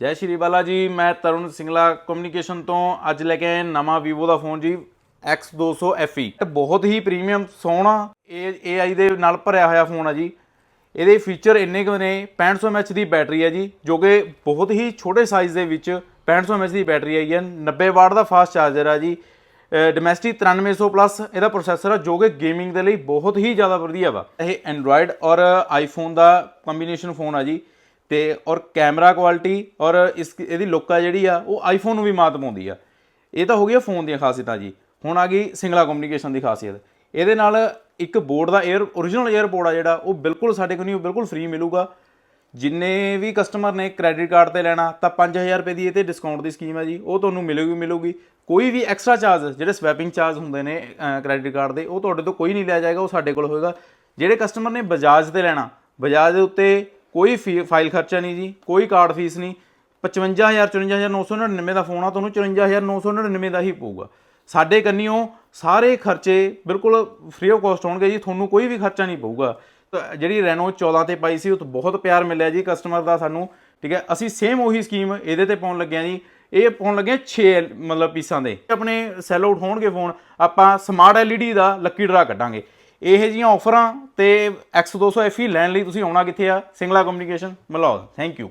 ਜੈ ਸ਼੍ਰੀ ਬਾਲਾ ਜੀ, ਮੈਂ ਤਰੁਣ ਸਿੰਗਲਾ ਕਮਿਊਨੀਕੇਸ਼ਨ ਤੋਂ ਅੱਜ ਲੈ ਕੇ ਆਏ ਨਵਾਂ Vivo ਦਾ ਫੋਨ ਜੀ X200 FE ਇਹ ਬਹੁਤ ਹੀ ਪ੍ਰੀਮੀਅਮ ਸੋਹਣਾ ਇਹ AI ਦੇ ਨਾਲ ਭਰਿਆ ਹੋਇਆ ਫੋਨ ਆ ਜੀ। ਇਹਦੇ ਫੀਚਰ ਇੰਨੇ ਕੁ ਨੇ 6500 mAh ਦੀ ਬੈਟਰੀ ਹੈ ਜੀ, ਜੋ ਕਿ ਬਹੁਤ ਹੀ ਛੋਟੇ ਸਾਈਜ਼ ਦੇ ਵਿੱਚ 6500 mAh ਦੀ ਬੈਟਰੀ ਆਈ ਹੈ। 90 ਵਾਟ ਦਾ ਫਾਸਟ ਚਾਰਜਰ ਆ ਜੀ। ਡੋਮੈਸਟਿਕ 9300 ਪਲੱਸ ਇਹਦਾ ਪ੍ਰੋਸੈਸਰ ਆ, ਜੋ ਕਿ ਗੇਮਿੰਗ ਦੇ ਲਈ ਬਹੁਤ ਹੀ ਜ਼ਿਆਦਾ ਵਧੀਆ ਵਾ। ਇਹ ਐਂਡਰੋਇਡ ਔਰ ਆਈਫੋਨ ਦਾ ਕੰਬੀਨੇਸ਼ਨ ਫੋਨ ਆ ਜੀ। ਤੇ ਔਰ ਕੈਮਰਾ ਕੁਆਲਿਟੀ ਔਰ ਇਸ ਇਹਦੀ ਲੁੱਕ ਆ ਜਿਹੜੀ ਆ, ਉਹ ਆਈਫੋਨ ਨੂੰ ਵੀ ਮਾਤ ਪਾਉਂਦੀ ਆ। ਇਹ ਤਾਂ ਹੋ ਗਿਆ ਫੋਨ ਦੀਆਂ ਖਾਸੀਅਤਾਂ ਜੀ। ਹੁਣ ਆ ਗਈ ਸਿੰਗਲਾ ਕਮਿਊਨੀਕੇਸ਼ਨ ਦੀ ਖਾਸੀਅਤ। ਇਹਦੇ ਨਾਲ ਇੱਕ ਬੋਰਡ ਦਾ 에ਅਰ origignal 에ਅਰਪੋਰਟ ਆ ਜਿਹੜਾ, ਉਹ ਬਿਲਕੁਲ ਸਾਡੇ ਕੋਲ ਨਹੀਂ, ਉਹ ਬਿਲਕੁਲ ਫ੍ਰੀ ਮਿਲੂਗਾ। ਜਿੰਨੇ ਵੀ ਕਸਟਮਰ ਨੇ ਕ੍ਰੈਡਿਟ ਕਾਰਡ ਤੇ ਲੈਣਾ, ਤਾਂ 5000 ਰੁਪਏ ਦੀ ਇਹ ਤੇ ਡਿਸਕਾਊਂਟ ਦੀ ਸਕੀਮ ਹੈ ਜੀ। ਉਹ ਤੁਹਾਨੂੰ ਮਿਲੂਗੀ ਮਿਲੂਗੀ। ਕੋਈ ਵੀ ਐਕਸਟਰਾ ਚਾਰਜ ਜਿਹੜੇ ਸਵੈਪਿੰਗ ਚਾਰਜ ਹੁੰਦੇ ਨੇ ਕ੍ਰੈਡਿਟ ਕਾਰਡ ਦੇ, ਉਹ ਤੁਹਾਡੇ ਤੋਂ ਕੋਈ ਨਹੀਂ ਲਿਆ ਜਾਏਗਾ, ਉਹ ਸਾਡੇ ਕੋਲ ਹੋਏਗਾ। ਜਿਹੜੇ ਕਸਟਮਰ ਨੇ ਬਜਾਜ ਤੇ ਲੈਣਾ, ਬਜਾਜ ਦੇ ਉੱਤੇ ਕੋਈ ਫਾਈਲ ਖਰਚਾ ਨਹੀਂ ਜੀ, ਕੋਈ ਕਾਰਡ ਫੀਸ ਨਹੀਂ। 55000 54999 ਦਾ ਫੋਨ ਆ ਤੁਹਾਨੂੰ 54999 ਦਾ ਹੀ ਪਊਗਾ। ਸਾਡੇ ਕੰਨਿਓ ਸਾਰੇ ਖਰਚੇ ਬਿਲਕੁਲ ਫ੍ਰੀ ਆਫ ਕਾਸਟ ਹੋਣਗੇ ਜੀ, ਤੁਹਾਨੂੰ ਕੋਈ ਵੀ ਖਰਚਾ ਨਹੀਂ ਪਊਗਾ। ਤਾਂ ਜਿਹੜੀ ਰੈਨੋ 14 ਤੇ ਪਾਈ ਸੀ, ਉਹ ਤੋਂ ਬਹੁਤ ਪਿਆਰ ਮਿਲਿਆ ਜੀ ਕਸਟਮਰ ਦਾ ਸਾਨੂੰ, ਠੀਕ ਹੈ? ਅਸੀਂ ਸੇਮ ਉਹੀ ਸਕੀਮ ਇਹਦੇ ਤੇ ਪਾਉਣ ਲੱਗੇ ਆ ਜੀ। ਇਹ ਪਾਉਣ ਲੱਗੇ 6 ਮਤਲਬ ਪੀਸਾਂ ਦੇ। ਆਪਣੇ ਸੈਲ ਆਊਟ ਹੋਣਗੇ ਫੋਨ ਆਪਾਂ ਸਮਾਰਟ LED ਦਾ ਲੱਕੀ ਡਰਾ ਕੱਢਾਂਗੇ। ਇਹ ਜੀਆਂ ਆਫਰਾਂ ਤੇ X200 FE ਲੈਣ ਲਈ ਤੁਸੀਂ ਆਉਣਾ ਕਿੱਥੇ ਆ? Singla communication Malaud. Thank you